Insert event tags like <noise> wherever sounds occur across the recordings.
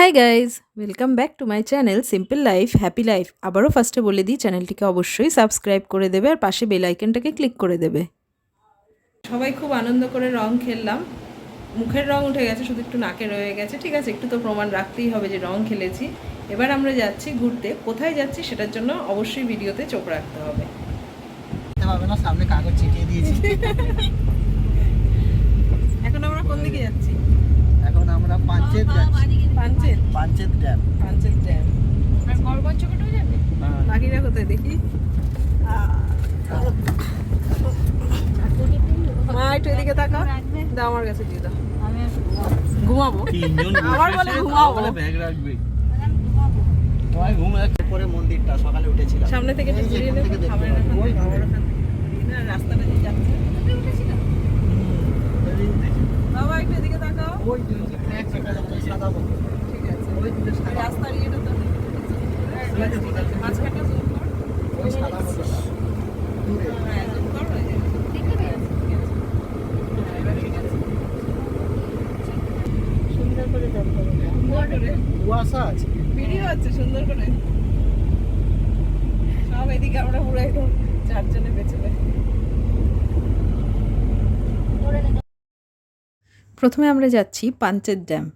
Hi guys welcome back to my channel simple life happy life আবারও ফার্স্টে বলে দিই চ্যানেলটিকে অবশ্যই সাবস্ক্রাইব করে দেবে আর পাশে বেল আইকনটাকে ক্লিক করে দেবে। সবাই খুব আনন্দ করে রং খেললাম। মুখের রং উঠে গেছে শুধু একটু নাকে রয়ে গেছে ঠিক আছে? একটু তো প্রমাণ রাখতেই হবে যে রং খেলেছি। এবার আমরা যাচ্ছি ঘুরতে। কোথায় যাচ্ছি সেটার জন্য অবশ্যই ভিডিওতে চোখ রাখতে হবে। সামনে কাগজ চিটিয়ে দিয়েছি। <laughs> এখন আমরা কোন দিকে যাচ্ছি? আমরা পাঞ্চেত যাচ্ছি। পাঞ্চেত। পাঞ্চেত ড্যাম। পাঞ্চেত ড্যাম। বাকিরা কোথায় দেখি? মা একটু এদিকে তাকা। দাও আমার কাছে দিয়ে দাও। ঘুমাবো। আবার বলে ঘুমাবো। ব্যাগ রাখবে। তোমায় ঘুম পরে মন্দিরটা সকালে উঠেছিলাম। সামনে থেকে একটু এই যে ঘুরিয়ে এখান নেব থেকে খাবারের দেখতে ওখান পাবো। থেকে বাবার ওখান থেকে না রাস্তাটা যে যাচ্ছে বাবা একটু এদিকে তাকাও ওই যে ওই যে flag সেটা যেমন সাদা মতো। ঠিক আছে ওই দুটো সাদা রাস্তার ইয়েটা তো মাঝখানটা zoom কর ওই সাদা মতো দূরে হ্যাঁ zoom কর হয়ে যাবে ঠিক আছে ঠিক আছে হ্যাঁ, এবার ঠিক আছে সুন্দর করে কুয়াশা আছে। ভিডিও আছে সুন্দর করে। সব এদিকে আমরা পুরো একদম চারজনে পেছনে প্রথমে আমরা যাচ্ছি পাঞ্চেত ড্যাম।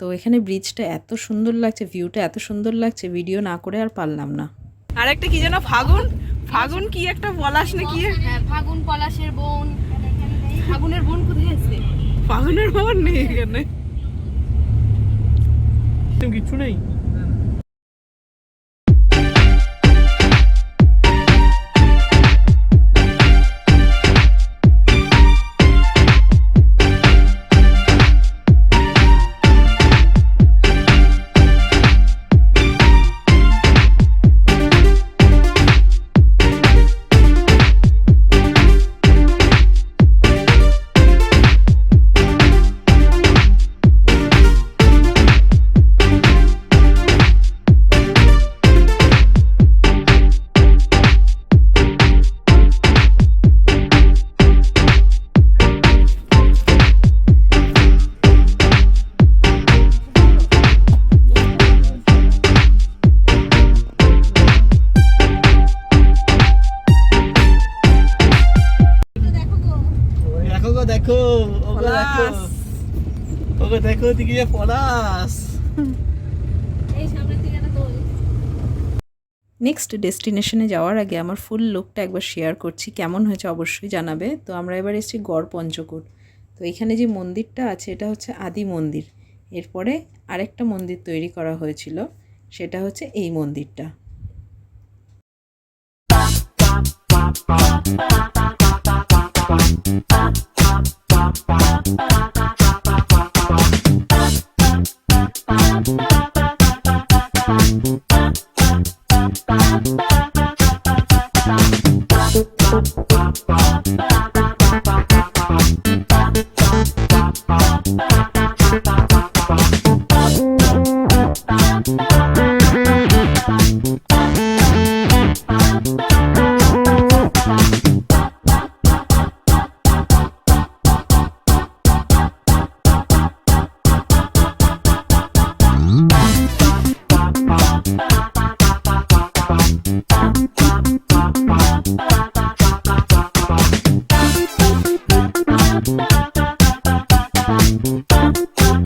তো এখানে ব্রিজটা এত সুন্দর লাগছে ভিউটা এত সুন্দর লাগছে ভিডিও না করে আর পারলাম না। আর একটা কি যেন ফাগুন? ফাগুন কি একটা পলাশ না কি? হ্যাঁ ফাগুন পলাশের বোন। ফাগুনের বোন কোথায় আছে? ফাগুনের খবর নেই এখানে। কিছু নেই দেখো যে পলাশ। নেক্সট ডেস্টিনেশনে যাওয়ার আগে আমার ফুল লুকটা একবার শেয়ার করছি কেমন হয়েছে অবশ্যই জানাবে। তো আমরা এবার এসেছি গড় পঞ্চকোট। তো এখানে যে মন্দিরটা আছে এটা হচ্ছে আদি মন্দির। এরপরে আরেকটা মন্দির তৈরি করা হয়েছিল সেটা হচ্ছে এই মন্দিরটা। Boom, boom, boom.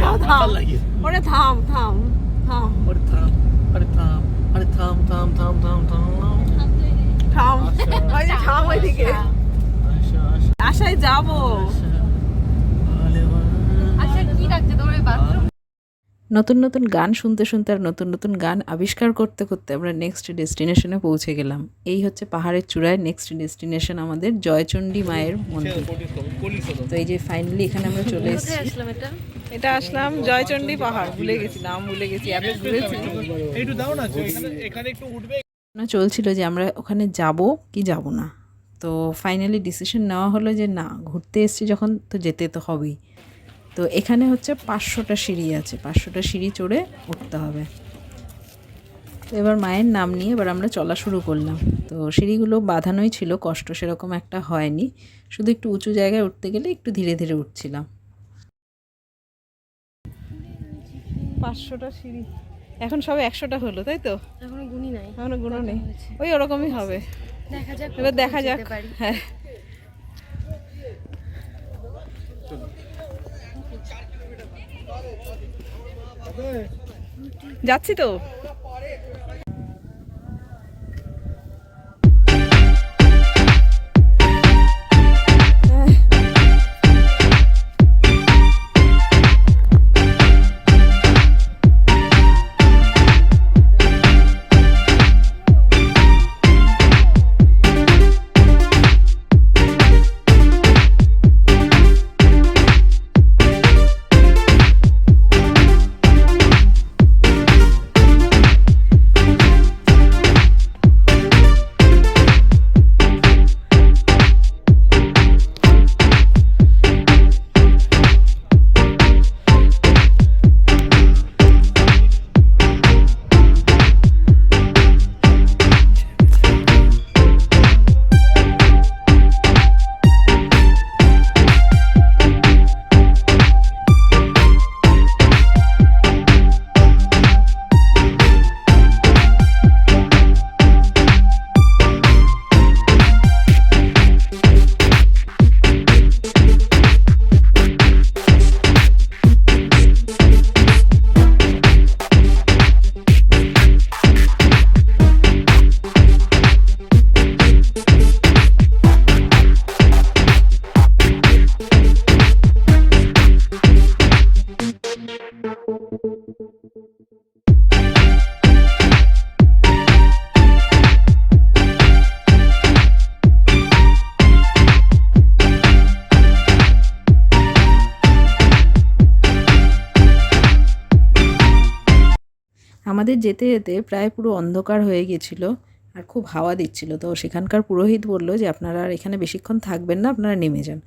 থাম, থাম। ওরে থাম থাম থাম। আরে থাম আরে থাম আরে থাম থাম থাম থাম থাম। থাম। আচ্ছা ওইদিকে। আশায় যাব। আশা কি ডাকছে তোমার ওই বাথরুম নতুন নতুন গান শুনতে শুনতে আর নতুন নতুন গান আবিষ্কার করতে করতে আমরা নেক্সট ডেস্টিনেশনে পৌঁছে গেলাম। এই হচ্ছে পাহাড়ের চূড়ায় নেক্সট ডেস্টিনেশন আমাদের জয়চণ্ডী মায়ের মন্দির। তো এই যে ফাইনালি এখানে আমরা চলে এসেছি। এটা? এটা আসলাম জয়চণ্ডী পাহাড় ভুলে গেছি নাম ভুলে গেছি এত ঘুরেছি। একটু দাও না এখানে এখানে একটু উঠবে। না চলছিল যে আমরা ওখানে যাব কি যাব না। তো ফাইনালি ডিসিশন নেওয়া হলো যে না ঘুরতে এসেছি যখন তো যেতে তো হবেই। তো এখানে হচ্ছে পাঁচশোটা সিঁড়ি আছে পাঁচশোটা সিঁড়ি চড়ে উঠতে হবে। তো এবার মায়ের নাম নিয়ে এবার আমরা চলা শুরু করলাম। তো সিঁড়িগুলো বাঁধানোই ছিল কষ্ট সেরকম একটা হয়নি। শুধু একটু উঁচু জায়গায় উঠতে গেলে একটু ধীরে ধীরে উঠছিলাম। পাঁচশোটা সিঁড়ি। এখন সবে একশোটা হলো তাই তো? এখনও গুনি নাই। এখনও গুণও নেই। ওই ওরকমই হবে। দেখা যাক এবার দেখা যাক। হ্যাঁ। যাচ্ছি তো? আমাদের যেতে যেতে প্রায় পুরো অন্ধকার হয়ে গেছিল আর খুব হাওয়া দিচ্ছিল। তো সেখানকার পুরোহিত বলল যে, আপনারা আর এখানে বেশিক্ষণ থাকবেন না, আপনারা নেমে যান।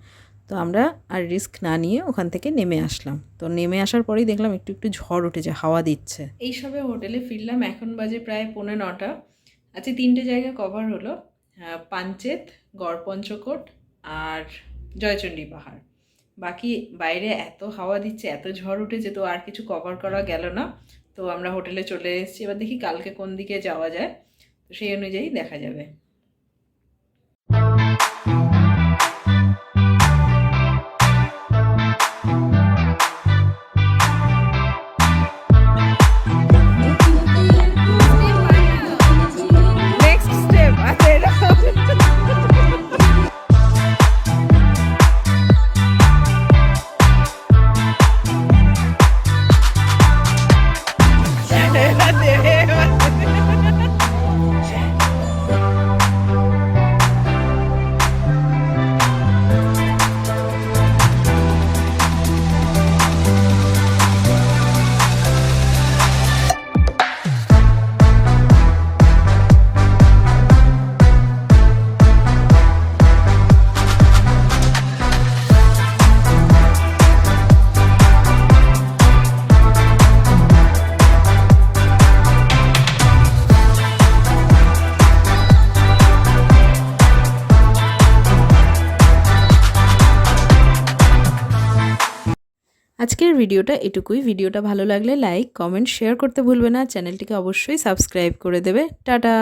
তো আমরা আর রিস্ক না নিয়ে ওখান থেকে নেমে আসলাম। তো নেমে আসার পরেই দেখলাম একটু একটু ঝড় উঠেছে, হাওয়া দিচ্ছে। এই সবে হোটেলে ফিরলাম, এখন বাজে প্রায় পৌনে নটা। আজকে তিনটে জায়গা কভার হলো পাঞ্চেত, গড়পঞ্চকোট আর জয়চণ্ডী পাহাড়। বাকি বাইরে এত হাওয়া দিচ্ছে, এত ঝড় উঠেছে, তো আর কিছু কভার করা গেল না। তো আমরা হোটেলে চলে এসেছি। এবার দেখি কালকে কোন দিকে যাওয়া যায়। তো সেই অনুযায়ী দেখা যাবে। আজকের ভিডিওটা এটুকুই। ভিডিওটা ভালো লাগলে লাইক, কমেন্ট, শেয়ার করতে ভুলবে না। চ্যানেলটিকে অবশ্যই সাবস্ক্রাইব করে দেবে। টাটা!